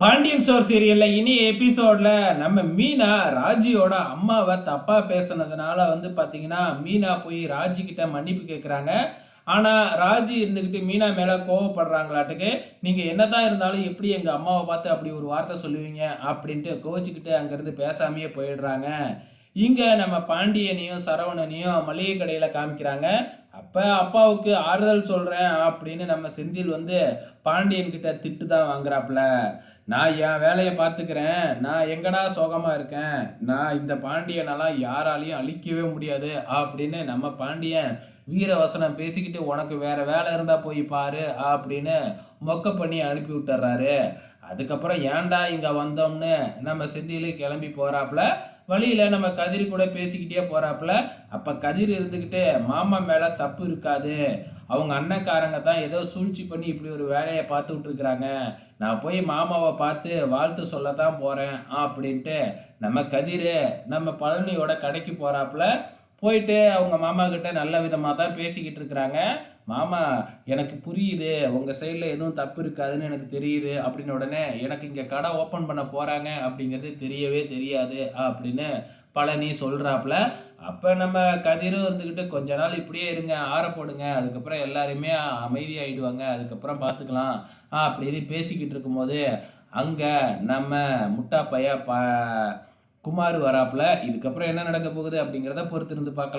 Pandian store சீரியல்ல இனி எபிசோட்ல நம்ம மீனா ராஜியோட அம்மாவை தப்பா பேசினதுனால வந்து பாத்தீங்கன்னா மீனா போய் ராஜி கிட்ட மன்னிப்பு கேட்குறாங்க ஆனா ராஜி இருந்துகிட்டு மீனா மேல கோவப்படுறாங்களாட்டுக்கு நீங்க என்னதான் இருந்தாலும் எப்படி எங்க அம்மாவை பார்த்து அப்படி ஒரு வார்த்தை சொல்லுவீங்க? அப்படின்ட்டு கோச்சிக்கிட்டு அங்கிருந்து பேசாமையே போயிடுறாங்க. இங்க நம்ம பாண்டியனையும் சரவணனையும் மளிகை கடையில காமிக்கிறாங்க. அப்போ அப்பாவுக்கு ஆறுதல் சொல்கிறேன் அப்படின்னு நம்ம செந்தில் வந்து பாண்டியன்கிட்ட திட்டு தான் வாங்குறாப்புல. நான் என் வேலையை பார்த்துக்கிறேன். நான் எங்கடா சோகமா இருக்கேன்? நான் இந்த பாண்டியனெல்லாம் யாராலையும் அழிக்கவே முடியாது அப்படின்னு நம்ம பாண்டியன் வீரவசனம் பேசிக்கிட்டு உனக்கு வேற வேலை இருந்தால் போய் பாரு அப்படின்னு மொக்க பண்ணி அனுப்பி விட்டுறாரு. அதுக்கப்புறம் ஏன்டா இங்கே வந்தோம்னு நம்ம செந்தில் கிளம்பி போகிறாப்புல வழியில நம்ம கதிர் கூட பேசிக்கிட்டே போகிறாப்புல அப்போ கதிர் இருந்துக்கிட்டு மாமா மேலே தப்பு தப்பு இருக்காது அவங்க அண்ணக்காரங்க தான் ஏதோ சூழ்ச்சி பண்ணி இப்படி ஒரு வேலையை பார்த்துக்கிட்டு இருக்கிறாங்க நான் போய் மாமாவை பார்த்து வாழ்த்து சொல்ல தான் போகிறேன் அப்படின்ட்டு நம்ம கதிர் நம்ம பழனியோட கடைக்கு போகிறாப்புல போயிட்டு அவங்க மாமா கிட்ட நல்ல விதமாக தான் பேசிக்கிட்டு இருக்கிறாங்க. மாமா எனக்கு புரியுது உங்கள் சைடில் எதுவும் தப்பு இருக்காதுன்னு எனக்கு தெரியுது அப்படின்னு உடனே எனக்கு இங்கே கடை ஓப்பன் பண்ண போகிறாங்க அப்படிங்கிறது தெரியவே தெரியாது அப்படின்னு பழனி சொல்கிறாப்புல அப்போ நம்ம கதிரும் இருந்துக்கிட்டு கொஞ்ச நாள் இப்படியே இருங்க ஆற போடுங்க அதுக்கப்புறம் எல்லாருமே அமைதியாகிடுவாங்க அதுக்கப்புறம் பார்த்துக்கலாம் அப்படின்னு பேசிக்கிட்டு இருக்கும்போது அங்கே நம்ம முட்டா பைய ப குமார் வராப்புல இதுக்கப்புறம் என்ன நடக்க போகுது அப்படிங்கிறத பொறுத்திருந்து பார்க்கலாம்